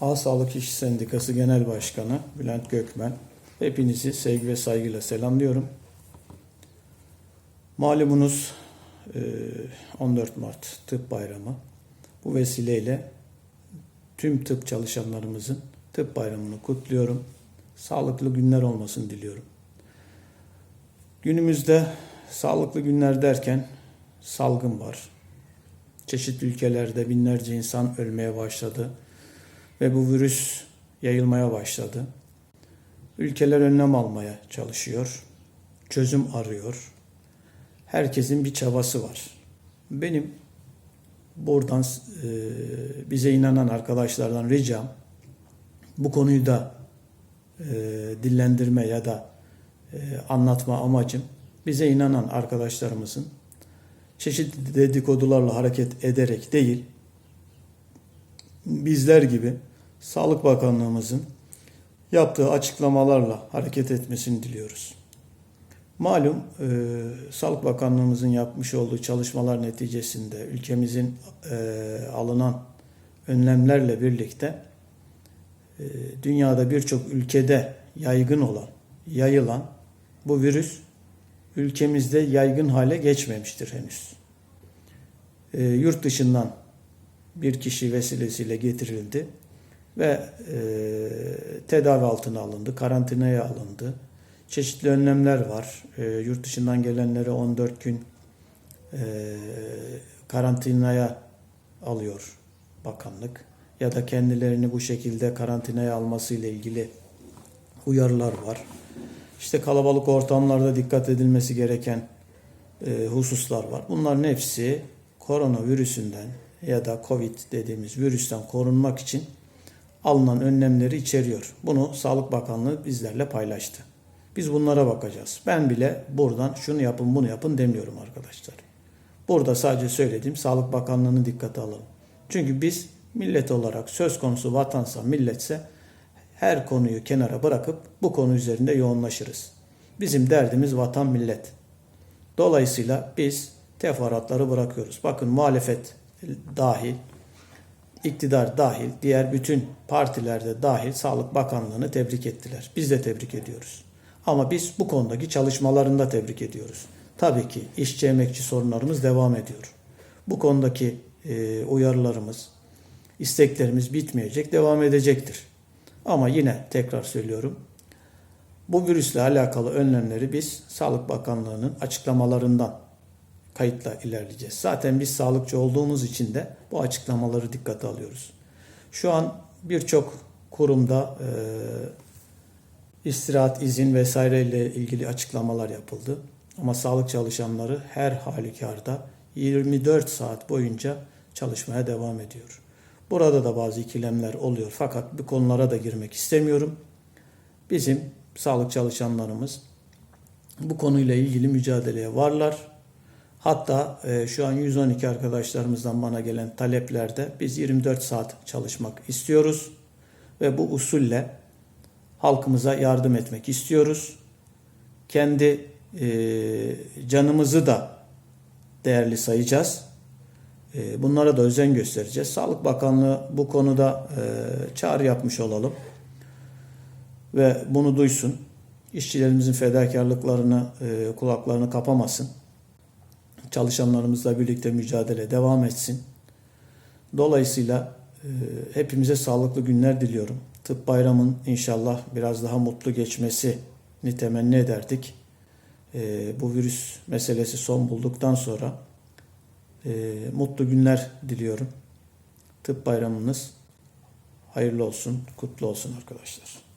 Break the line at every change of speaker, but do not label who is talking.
A Sağlık İş Sendikası Genel Başkanı Bülent Gökmen. Hepinizi sevgi ve saygıyla selamlıyorum. Malumunuz e, 14 Mart Tıp Bayramı. Bu vesileyle tüm tıp çalışanlarımızın tıp bayramını kutluyorum. Sağlıklı günler olmasını diliyorum. Günümüzde sağlıklı günler derken salgın var. Çeşitli ülkelerde binlerce insan ölmeye başladı ve bu virüs yayılmaya başladı. Ülkeler önlem almaya çalışıyor. Çözüm arıyor. Herkesin bir çabası var. Benim buradan e, bize inanan arkadaşlardan ricam bu konuyu da e, dillendirme ya da e, anlatma amacım bize inanan arkadaşlarımızın çeşitli dedikodularla hareket ederek değil bizler gibi Sağlık Bakanlığımızın yaptığı açıklamalarla hareket etmesini diliyoruz. Malum e, Sağlık Bakanlığımızın yapmış olduğu çalışmalar neticesinde ülkemizin e, alınan önlemlerle birlikte e, dünyada birçok ülkede yaygın olan, yayılan bu virüs ülkemizde yaygın hale geçmemiştir henüz. E, yurt dışından bir kişi vesilesiyle getirildi ve e, tedavi altına alındı, karantinaya alındı. Çeşitli önlemler var. E, yurt dışından gelenleri 14 gün e, karantinaya alıyor bakanlık ya da kendilerini bu şekilde karantinaya alması ile ilgili uyarılar var. İşte kalabalık ortamlarda dikkat edilmesi gereken e, hususlar var. Bunların hepsi koronavirüsünden ya da Covid dediğimiz virüsten korunmak için alınan önlemleri içeriyor. Bunu Sağlık Bakanlığı bizlerle paylaştı. Biz bunlara bakacağız. Ben bile buradan şunu yapın bunu yapın demiyorum arkadaşlar. Burada sadece söylediğim Sağlık Bakanlığı'nı dikkate alalım. Çünkü biz millet olarak söz konusu vatansa milletse her konuyu kenara bırakıp bu konu üzerinde yoğunlaşırız. Bizim derdimiz vatan millet. Dolayısıyla biz teferruatları bırakıyoruz. Bakın muhalefet dahil, iktidar dahil, diğer bütün partilerde dahil Sağlık Bakanlığı'nı tebrik ettiler. Biz de tebrik ediyoruz. Ama biz bu konudaki çalışmalarında tebrik ediyoruz. Tabii ki işçi emekçi sorunlarımız devam ediyor. Bu konudaki e, uyarılarımız, isteklerimiz bitmeyecek, devam edecektir. Ama yine tekrar söylüyorum. Bu virüsle alakalı önlemleri biz Sağlık Bakanlığı'nın açıklamalarından kayıtla ilerleyeceğiz. Zaten biz sağlıkçı olduğumuz için de bu açıklamaları dikkate alıyoruz. Şu an birçok kurumda e, istirahat, izin vesaire ile ilgili açıklamalar yapıldı. Ama sağlık çalışanları her halükarda 24 saat boyunca çalışmaya devam ediyor. Burada da bazı ikilemler oluyor fakat bu konulara da girmek istemiyorum. Bizim sağlık çalışanlarımız bu konuyla ilgili mücadeleye varlar. Hatta e, şu an 112 arkadaşlarımızdan bana gelen taleplerde biz 24 saat çalışmak istiyoruz ve bu usulle halkımıza yardım etmek istiyoruz. Kendi e, canımızı da değerli sayacağız. E, bunlara da özen göstereceğiz. Sağlık Bakanlığı bu konuda e, çağrı yapmış olalım ve bunu duysun. İşçilerimizin fedakarlıklarını, e, kulaklarını kapamasın çalışanlarımızla birlikte mücadele devam etsin. Dolayısıyla e, hepimize sağlıklı günler diliyorum. Tıp bayramın inşallah biraz daha mutlu geçmesini temenni ederdik. E, bu virüs meselesi son bulduktan sonra e, mutlu günler diliyorum. Tıp bayramınız hayırlı olsun, kutlu olsun arkadaşlar.